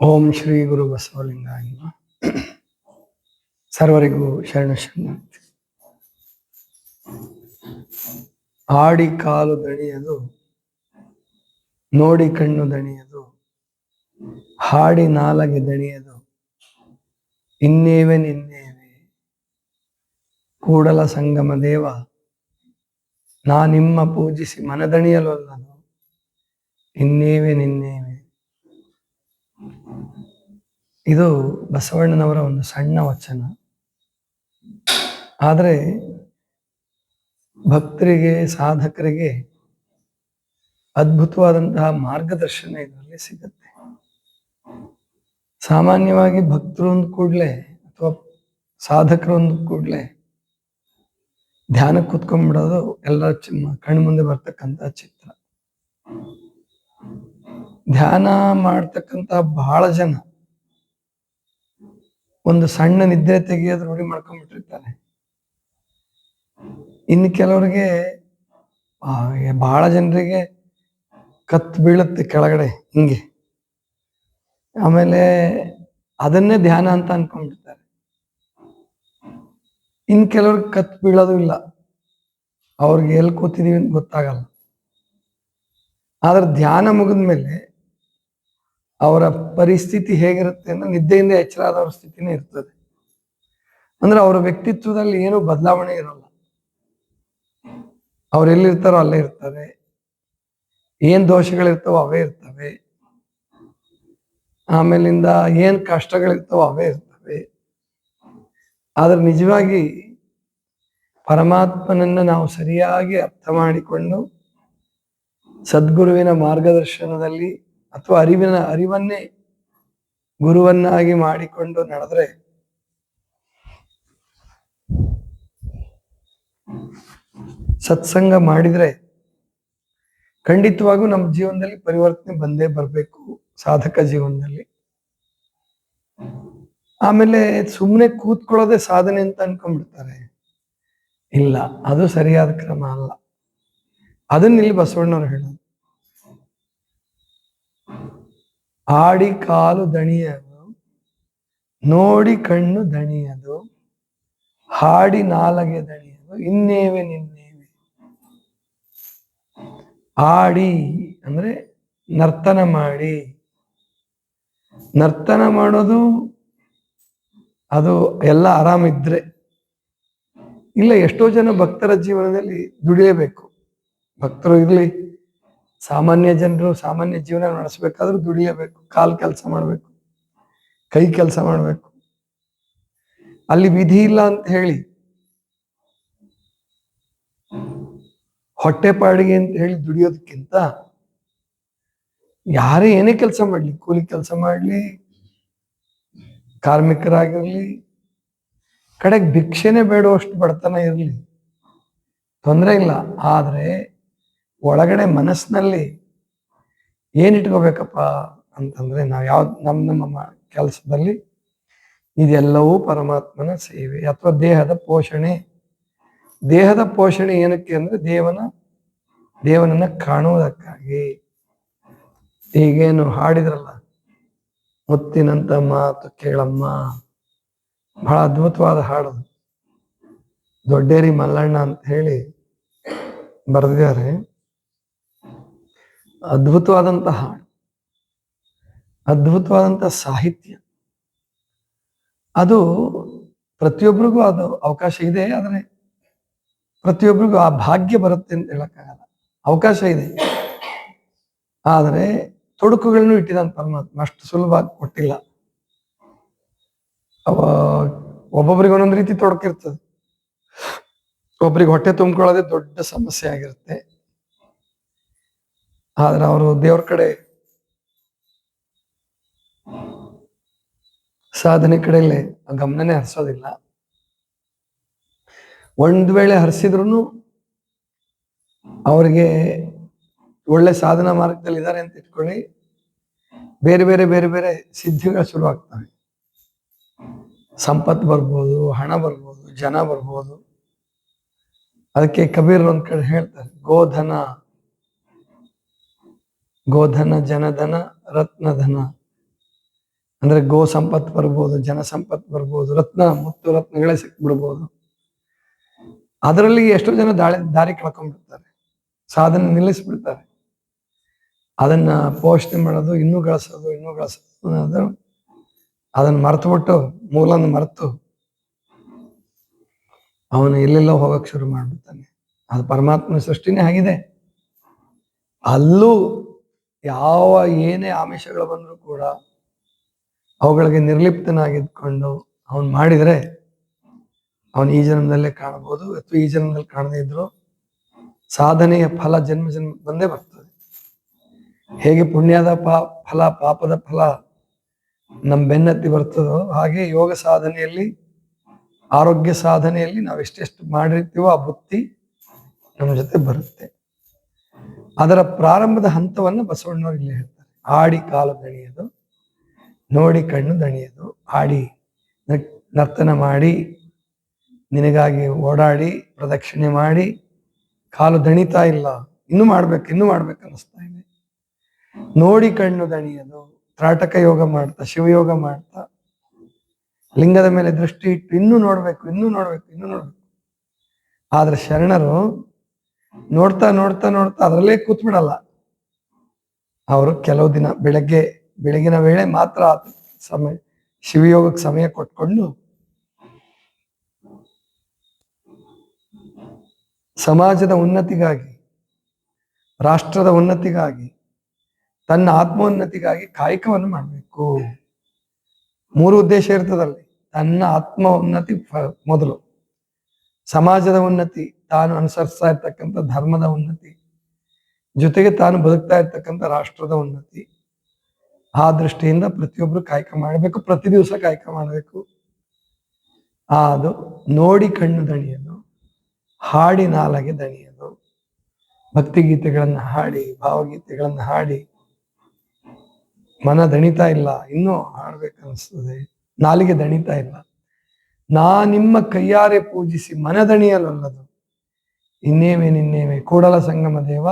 ಓಂ ಶ್ರೀ ಗುರು ಬಸವಲಿಂಗ. ಸರ್ವರಿಗೂ ಶರಣ ಶರಣಾರ್ಥಿ ಆಡಿ ಕಾಲು ದಣಿಯದು, ನೋಡಿ ಕಣ್ಣು ದಣಿಯದು, ಹಾಡಿ ನಾಲಗೆ ದಣಿಯದು, ಇನ್ನೇವೆ ನಿನ್ನೇವೆ. ಕೂಡಲ ಸಂಗಮ ದೇವ, ನಾ ನಿಮ್ಮ ಪೂಜಿಸಿ ಮನದಣಿಯಲೊಲ್ಲದು, ಇನ್ನೇವೆ ನಿನ್ನೇವೆ. ಇದು ಬಸವಣ್ಣನವರ ಒಂದು ಸಣ್ಣ ವಚನ. ಆದರೆ ಭಕ್ತರಿಗೆ, ಸಾಧಕರಿಗೆ ಅದ್ಭುತವಾದಂತಹ ಮಾರ್ಗದರ್ಶನ ಇದರಲ್ಲಿ ಸಿಗುತ್ತೆ. ಸಾಮಾನ್ಯವಾಗಿ ಭಕ್ತರು ಒಂದು ಕೂಡಲೇ ಅಥವಾ ಸಾಧಕರು ಒಂದು ಕೂಡಲೇ ಧ್ಯಾನಕ್ಕೆ ಕುತ್ಕೊಂಡ್ಬಿಡೋದು ಎಲ್ಲ ಚಿಮ್ಮ ಕಣ್ಣು ಮುಂದೆ ಬರ್ತಕ್ಕಂಥ ಚಿತ್ರ. ಧ್ಯಾನ ಮಾಡ್ತಕ್ಕಂಥ ಬಹಳ ಜನ ಒಂದು ಸಣ್ಣ ನಿದ್ರೆ ತೆಗೆಯೋದು ರೂಢಿ ಮಾಡ್ಕೊಂಡ್ಬಿಟ್ಟಿರ್ತಾರೆ ಇನ್ನು ಕೆಲವರಿಗೆ ಬಹಳ ಜನರಿಗೆ ಕತ್ ಬೀಳುತ್ತೆ ಕೆಳಗಡೆ, ಹಿಂಗೆ. ಆಮೇಲೆ ಅದನ್ನೇ ಧ್ಯಾನ ಅಂತ ಅನ್ಕೊಂಡ್ಬಿಡ್ತಾರೆ. ಇನ್ ಕೆಲವ್ರಿಗೆ ಕತ್ ಬೀಳೋದು ಇಲ್ಲ. ಅವ್ರಿಗೆ ಎಲ್ಲಿ ಕೂತಿದೀವಿ ಅಂತ ಗೊತ್ತಾಗಲ್ಲ. ಆದ್ರೆ ಧ್ಯಾನ ಮುಗಿದ್ಮೇಲೆ ಅವರ ಪರಿಸ್ಥಿತಿ ಹೇಗಿರುತ್ತೆ ಅಂದ್ರೆ ನಿದ್ದೆಯಿಂದ ಎಚ್ಚರ ಆದವ್ರ ಸ್ಥಿತಿನೇ ಇರ್ತದೆ. ಅಂದ್ರೆ ಅವರ ವ್ಯಕ್ತಿತ್ವದಲ್ಲಿ ಏನು ಬದಲಾವಣೆ ಇರಲ್ಲ. ಅವ್ರು ಎಲ್ಲಿರ್ತಾರೋ ಅಲ್ಲೇ ಇರ್ತಾರೆ. ಏನ್ ದೋಷಗಳಿರ್ತಾವೋ ಅವೇ ಇರ್ತವೆ. ಆಮೇಲಿಂದ ಏನ್ ಕಷ್ಟಗಳಿರ್ತಾವೋ ಅವೇ ಇರ್ತವೆ. ಆದ್ರೆ ನಿಜವಾಗಿ ಪರಮಾತ್ಮನನ್ನ ನಾವು ಸರಿಯಾಗಿ ಅರ್ಥ ಮಾಡಿಕೊಂಡು ಸದ್ಗುರುವಿನ ಮಾರ್ಗದರ್ಶನದಲ್ಲಿ ಅಥವಾ ಅರಿವಿನ ಅರಿವನ್ನೇ ಗುರುವನ್ನಾಗಿ ಮಾಡಿಕೊಂಡು ನಡೆದ್ರೆ ಸತ್ಸಂಗ ಮಾಡಿದ್ರೆ ಖಂಡಿತವಾಗೂ ನಮ್ಮ ಜೀವನದಲ್ಲಿ ಪರಿವರ್ತನೆ ಬಂದೇ ಬರಬೇಕು ಸಾಧಕ ಜೀವನದಲ್ಲಿ. ಆಮೇಲೆ ಸುಮ್ಮನೆ ಕೂತ್ಕೊಳ್ಳೋದೆ ಸಾಧನೆ ಅಂತ ಅನ್ಕೊಂಡ್ಬಿಡ್ತಾರೆ. ಇಲ್ಲ, ಅದು ಸರಿಯಾದ ಕ್ರಮ ಅಲ್ಲ. ಅದನ್ನ ಇಲ್ಲಿ ಬಸವಣ್ಣವ್ರು ಹೇಳೋದು. ಆಡಿ ಕಾಲು ದಣಿಯದು, ನೋಡಿ ಕಣ್ಣು ದಣಿಯದು, ಹಾಡಿ ನಾಲಗೆ ದಣಿಯದು, ಇನ್ನೇವೆ ನಿನ್ನೇವೆ. ಆಡಿ ಅಂದ್ರೆ ನರ್ತನ ಮಾಡಿ. ನರ್ತನ ಮಾಡೋದು ಅದು ಎಲ್ಲ ಆರಾಮಿದ್ರೆ ಇಲ್ಲ, ಎಷ್ಟೋ ಜನ ಭಕ್ತರ ಜೀವನದಲ್ಲಿ ದುಡಿಯಬೇಕು. ಭಕ್ತರು ಇರ್ಲಿ. ಸಾಮಾನ್ಯ ಜನರು ಸಾಮಾನ್ಯ ಜೀವನ ನಡೆಸಬೇಕಾದ್ರೂ ದುಡಿಯಬೇಕು. ಕಾಲ್ ಕೆಲಸ ಮಾಡಬೇಕು. ಕೈ ಕೆಲಸ ಮಾಡಬೇಕು. ಅಲ್ಲಿ ವಿಧಿ ಇಲ್ಲ ಅಂತ ಹೇಳಿ, ಹೊಟ್ಟೆ ಪಾಡಿಗೆ ಅಂತ ಹೇಳಿ ದುಡಿಯೋದಕ್ಕಿಂತ ಯಾರೇ ಏನೇ ಕೆಲಸ ಮಾಡ್ಲಿ, ಕೂಲಿ ಕೆಲಸ ಮಾಡ್ಲಿ, ಕಾರ್ಮಿಕರಾಗಿರಲಿ, ಕಡೆಗೆ ಭಿಕ್ಷೆನೆ ಬೇಡುವಷ್ಟು ಬಡತನ ಇರಲಿ, ತೊಂದರೆ ಇಲ್ಲ. ಆದ್ರೆ ಒಳಗಡೆ ಮನಸ್ಸಿನಲ್ಲಿ ಏನಿಟ್ಕೋಬೇಕಪ್ಪ ಅಂತಂದ್ರೆ ನಾವು ಯಾವ್ದು ನಮ್ಮ ನಮ್ಮ ಕೆಲಸದಲ್ಲಿ ಇದೆಲ್ಲವೂ ಪರಮಾತ್ಮನ ಸೇವೆ ಅಥವಾ ದೇಹದ ಪೋಷಣೆ. ದೇಹದ ಪೋಷಣೆ ಏನಕ್ಕೆ ಅಂದ್ರೆ ದೇವನ, ದೇವನನ್ನ ಕಾಣುವುದಕ್ಕಾಗಿ. ಈಗೇನು ಹಾಡಿದ್ರಲ್ಲ, ಮುತ್ತಿನಂತ ಮಾತು ಕೇಳಮ್ಮ. ಬಹಳ ಅದ್ಭುತವಾದ ಹಾಡು. ದೊಡ್ಡೇರಿ ಮಲ್ಲಣ್ಣ ಅಂತ ಹೇಳಿ ಬರೆದಿದ್ದಾರೆ. ಅದ್ಭುತವಾದಂತ ಹಾಡು ಸಾಹಿತ್ಯ. ಅದು ಪ್ರತಿಯೊಬ್ಬರಿಗೂ ಅದು ಅವಕಾಶ ಇದೆ, ಆದರೆ ಪ್ರತಿಯೊಬ್ಬರಿಗೂ ಆ ಭಾಗ್ಯ ಬರುತ್ತೆ ಅಂತ ಹೇಳಕ್ಕಾಗಲ್ಲ. ಅವಕಾಶ ಇದೆ. ಆದರೆ ತೊಡಕುಗಳನ್ನು ಇಟ್ಟಿದ್ದಾನೆ ಪರಮಾತ್ಮ, ಅಷ್ಟು ಸುಲಭವಾಗಿ ಕೊಟ್ಟಿಲ್ಲ. ಅವ ಒಬ್ಬೊಬ್ರಿಗೆ ಒಂದೊಂದು ರೀತಿ ತೊಡಕಿರ್ತದೆ. ಒಬ್ರಿಗೆ ಹೊಟ್ಟೆ ತುಂಬಿಕೊಳ್ಳೋದೇ ದೊಡ್ಡ ಸಮಸ್ಯೆ ಆಗಿರುತ್ತೆ. ಆದ್ರೆ ಅವರು ದೇವ್ರ ಕಡೆ ಸಾಧನೆ ಕಡೆಯಲ್ಲೇ ಗಮನನೇ ಹರಿಸೋದಿಲ್ಲ. ಒಂದ್ ವೇಳೆ ಹರಿಸಿದ್ರು ಅವರಿಗೆ ಒಳ್ಳೆ ಸಾಧನಾ ಮಾರ್ಗದಲ್ಲಿ ಇದ್ದಾರೆ ಅಂತ ಇಟ್ಕೊಳ್ಳಿ. ಬೇರೆ ಬೇರೆ ಬೇರೆ ಬೇರೆ ಸಿದ್ಧಿಗಳು ಶುರು ಆಗ್ತವೆ ಸಂಪತ್ತು ಬರ್ಬೋದು, ಹಣ ಬರ್ಬೋದು, ಜನ ಬರ್ಬೋದು. ಅದಕ್ಕೆ ಕಬೀರ್ ಒಂದ್ ಕಡೆ ಹೇಳ್ತಾರೆ ಗೋಧನ ಗೋಧನ, ಜನಧನ, ರತ್ನಧನ. ಅಂದ್ರೆ ಗೋ ಸಂಪತ್ತು ಬರ್ಬೋದು, ಜನ ಸಂಪತ್ತು ಬರ್ಬೋದು, ರತ್ನ, ಮುತ್ತು ರತ್ನಗಳೇ ಸಿಕ್ಬಿಡ್ಬೋದು. ಅದರಲ್ಲಿ ಎಷ್ಟೋ ಜನ ದಾಳಿ, ದಾರಿ ಕಳ್ಕೊಂಡ್ಬಿಡ್ತಾರೆ. ಸಾಧನೆ ನಿಲ್ಲಿಸ್ಬಿಡ್ತಾರೆ. ಅದನ್ನ ಪೋಷಣೆ ಮಾಡೋದು, ಇನ್ನೂ ಗಳಿಸೋದು ಇನ್ನೂ ಗಳಿಸೋದು ಅನ್ನೋದು ಅದನ್ನ ಮರೆತುಬಿಟ್ಟು, ಮೂಲನ ಮರೆತು ಅವನು ಎಲ್ಲೆಲ್ಲೋ ಹೋಗಕ್ ಶುರು ಮಾಡ್ಬಿಡ್ತಾನೆ. ಅದು ಪರಮಾತ್ಮನ ಸೃಷ್ಟಿನೇ ಆಗಿದೆ. ಅಲ್ಲೂ ಯಾವ ಏನೇ ಆಮಿಷಗಳು ಬಂದರೂ ಕೂಡ ಅವುಗಳಿಗೆ ನಿರ್ಲಿಪ್ತನಾಗಿದ್ಕೊಂಡು ಅವನು ಮಾಡಿದರೆ ಅವನು ಈ ಜನ್ಮದಲ್ಲೇ ಕಾಣಬಹುದು, ಅಥವಾ ಈ ಜನ್ಮದಲ್ಲಿ ಕಾಣದೇ ಇದ್ರು ಸಾಧನೆಯ ಫಲ ಜನ್ಮ ಜನ್ಮ ಬಂದೇ ಬರ್ತದೆ. ಹೇಗೆ ಪುಣ್ಯದ ಪಾ, ಫಲ, ಪಾಪದ ಫಲ ನಮ್ಮ ಬೆನ್ನತ್ತಿ ಬರ್ತದೋ ಹಾಗೆ ಯೋಗ ಸಾಧನೆಯಲ್ಲಿ, ಆರೋಗ್ಯ ಸಾಧನೆಯಲ್ಲಿ ನಾವು ಎಷ್ಟೆಷ್ಟು ಮಾಡಿರ್ತೀವೋ ಆ ಬುತ್ತಿ ನಮ್ಮ ಜೊತೆ ಬರುತ್ತೆ. ಅದರ ಪ್ರಾರಂಭದ ಹಂತವನ್ನು ಬಸವಣ್ಣವ್ರು ಇಲ್ಲಿ ಹೇಳ್ತಾರೆ. ಆಡಿ ಕಾಲು ದಣಿಯೋದು, ನೋಡಿ ಕಣ್ಣು ದಣಿಯೋದು, ಆಡಿ ನರ್ತನ ಮಾಡಿ, ನಿನಗಾಗಿ ಓಡಾಡಿ, ಪ್ರದಕ್ಷಿಣೆ ಮಾಡಿ, ಕಾಲು ದಣಿತಾ ಇಲ್ಲ, ಇನ್ನೂ ಮಾಡ್ಬೇಕು ಇನ್ನೂ ಮಾಡ್ಬೇಕು ಅನ್ನಿಸ್ತಾ ಇದೆ. ನೋಡಿ ಕಣ್ಣು ದಣಿಯೋದು, ತ್ರಾಟಕ ಯೋಗ ಮಾಡ್ತಾ ಶಿವಯೋಗ ಮಾಡ್ತಾ, ಲಿಂಗದ ಮೇಲೆ ದೃಷ್ಟಿ ಇಟ್ಟು ಇನ್ನೂ ನೋಡ್ಬೇಕು ಇನ್ನೂ ನೋಡ್ಬೇಕು ಇನ್ನೂ ನೋಡ್ಬೇಕು. ಆದ್ರೆ ಶರಣರು ನೋಡ್ತಾ ನೋಡ್ತಾ ನೋಡ್ತಾ ಅದರಲ್ಲೇ ಕೂತ್ ಬಿಡಲ್ಲ ಅವರು ಕೆಲವು ದಿನ ಬೆಳಗ್ಗೆ, ಬೆಳಗಿನ ವೇಳೆ ಮಾತ್ರ ಸಮಯ, ಶಿವಯೋಗಕ್ಕೆ ಸಮಯ ಕೊಟ್ಕೊಂಡು ಸಮಾಜದ ಉನ್ನತಿಗಾಗಿ, ರಾಷ್ಟ್ರದ ಉನ್ನತಿಗಾಗಿ, ತನ್ನ ಆತ್ಮೋನ್ನತಿಗಾಗಿ ಕಾಯಕವನ್ನು ಮಾಡಬೇಕು. ಮೂರು ಉದ್ದೇಶ ಇರ್ತದಲ್ಲಿ, ತನ್ನ ಆತ್ಮ ಉನ್ನತಿ ಮೊದಲು. ಸಮಾಜದ ಉನ್ನತಿ ತಾನು ಅನುಸರಿಸ್ತಾ ಇರ್ತಕ್ಕಂಥ ಧರ್ಮದ ಉನ್ನತಿ, ಜೊತೆಗೆ ತಾನು ಬದುಕ್ತಾ ಇರ್ತಕ್ಕಂಥ ರಾಷ್ಟ್ರದ ಉನ್ನತಿ, ಆ ದೃಷ್ಟಿಯಿಂದ ಪ್ರತಿಯೊಬ್ಬರು ಕಾಯಕ ಮಾಡಬೇಕು, ಪ್ರತಿ ದಿವಸ ಕಾಯಕ ಮಾಡಬೇಕು. ಅದು ನೋಡಿ ಕಣ್ಣು ದಣಿಯೋದು ಹಾಡಿ ನಾಲಗೆ ದಣಿಯೋದು ಭಕ್ತಿಗೀತೆಗಳನ್ನು ಹಾಡಿ, ಭಾವಗೀತೆಗಳನ್ನು ಹಾಡಿ, ಮನ ದಣಿತಾ ಇಲ್ಲ, ಇನ್ನೂ ಹಾಡ್ಬೇಕನ್ನಿಸ್ತದೆ, ನಾಲಿಗೆ ದಣಿತಾ ಇಲ್ಲ. ನಾ ನಿಮ್ಮ ಕೈಯಾರೆ ಪೂಜಿಸಿ ಮನ ಇನ್ನೇವೆ, ನಿನ್ನೇವೆ, ಕೂಡಲ ಸಂಗಮ ದೇವ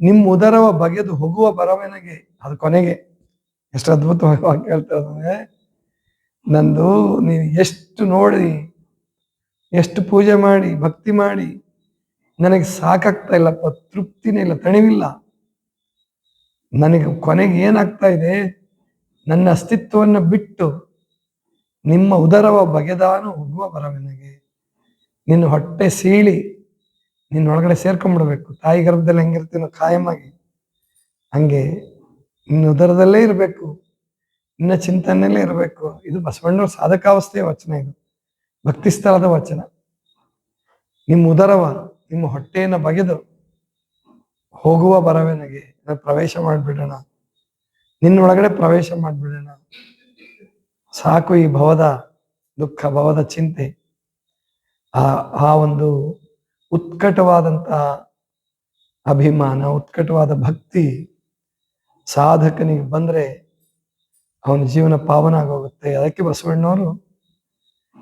ನಿಮ್ಮ ಉದರವ ಬಗೆದು ಹೋಗುವ ಬರವನಿಗೆ ಅದು ಕೊನೆಗೆ. ಎಷ್ಟು ಅದ್ಭುತವಾಗಿ ವಾಕ್ಯ ಹೇಳ್ತಾ ನಂದು ನೀವು ಎಷ್ಟು ನೋಡಿ, ಎಷ್ಟು ಪೂಜೆ ಮಾಡಿ, ಭಕ್ತಿ ಮಾಡಿ, ನನಗೆ ಸಾಕಾಗ್ತಾ ಇಲ್ಲಪ್ಪ, ತೃಪ್ತಿನೇ ಇಲ್ಲ, ತಣಿವಿಲ್ಲ. ನನಗೆ ಕೊನೆಗೆ ಏನಾಗ್ತಾ ಇದೆ, ನನ್ನ ಅಸ್ತಿತ್ವವನ್ನು ಬಿಟ್ಟು ನಿಮ್ಮ ಉದರವ ಬಗೆದಾನು ಹೋಗುವ ಬರವನಿಗೆ ನಿನ್ನ ಹೊಟ್ಟೆ ಸೀಳಿ ನಿನ್ನ ಒಳಗಡೆ ಸೇರ್ಕೊಂಡ್ಬಿಡ್ಬೇಕು ತಾಯಿ ಗರ್ಭದಲ್ಲಿ ಹೆಂಗಿರ್ತೀನೋ ಕಾಯಮಾಗಿ ಹಂಗೆ ನಿನ್ನ ಉದರದಲ್ಲೇ ಇರಬೇಕು. ನಿನ್ನ ಚಿಂತನೆಯಲ್ಲೇ ಇರಬೇಕು. ಇದು ಬಸವಣ್ಣವ್ರ ಸಾಧಕಾವಸ್ಥೆಯ ವಚನ ಇದು. ಭಕ್ತಿ ಸ್ಥಳದ ವಚನ. ನಿಮ್ಮ ಉದರವ, ನಿಮ್ಮ ಹೊಟ್ಟೆಯನ್ನು ಬಗೆದು ಹೋಗುವ ಬರವೇನಿಗೆ ಪ್ರವೇಶ ಮಾಡಿಬಿಡೋಣ. ನಿನ್ನೊಳಗಡೆ ಪ್ರವೇಶ ಮಾಡಿಬಿಡೋಣ. ಸಾಕು ಈ ಭವದ ದುಃಖ, ಭವದ ಚಿಂತೆ. ಆ ಆ ಒಂದು ಉತ್ಕಟವಾದಂತಹ ಅಭಿಮಾನ, ಉತ್ಕಟವಾದ ಭಕ್ತಿ ಸಾಧಕನಿಗೆ ಬಂದ್ರೆ ಅವನ ಜೀವನ ಪಾವನ ಆಗೋಗುತ್ತೆ ಅದಕ್ಕೆ ಬಸವಣ್ಣವರು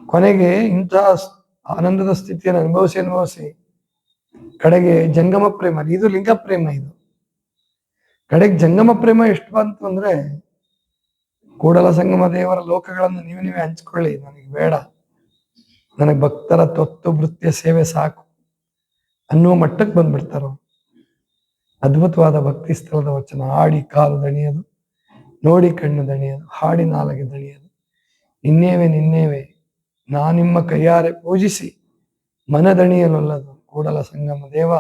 ಕೊನೆಗೆ ಇಂತಹ ಆನಂದದ ಸ್ಥಿತಿಯನ್ನು ಅನುಭವಿಸಿ ಅನುಭವಿಸಿ, ಕಡೆಗೆ ಜಂಗಮ ಪ್ರೇಮ, ಇದು ಲಿಂಗ ಪ್ರೇಮ ಇದು. ಕಡೆಗೆ ಜಂಗಮ ಪ್ರೇಮ ಎಷ್ಟು ಬಂತು ಅಂದ್ರೆ ಕೂಡಲ ಸಂಗಮ ದೇವರ ಲೋಕಗಳನ್ನು ನೀವು ನೀವೇ ಹಂಚ್ಕೊಳ್ಳಿ, ನನಗೆ ಬೇಡ. ನನಗೆ ಭಕ್ತರ ತೊತ್ತು ವೃತ್ತಿಯ ಸೇವೆ ಸಾಕು. ಅನ್ನುವ ಮಟ್ಟಕ್ಕೆ ಬಂದ್ಬಿಡ್ತಾರ ಅದ್ಭುತವಾದ ಭಕ್ತಿ ಸ್ಥಳದ ವಚನ. ಆಡಿ ಕಾಲು ದಣಿಯದು, ನೋಡಿ ಕಣ್ಣು ದಣಿಯದು, ಹಾಡಿ ನಾಲಗೆ ದಣಿಯದು. ನಿನ್ನೇವೆ ನಿನ್ನೇವೆ, ನಾ ನಿಮ್ಮ ಕೈಯಾರೆ ಪೂಜಿಸಿ. ಮನ ದಣಿಯಲೊಲ್ಲದು. ಕೂಡಲ ಸಂಗಮ ದೇವ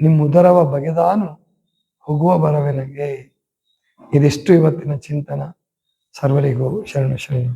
ನಿಮ್ಮ ಉದರವ ಬಗೆದಾನು, ಹೋಗುವ ಬರವೆ ನನಗೆ ಇದಿಷ್ಟು ಇವತ್ತಿನ ಚಿಂತನ. ಸರ್ವರಿಗೂ ಶರಣ ಶರಣ.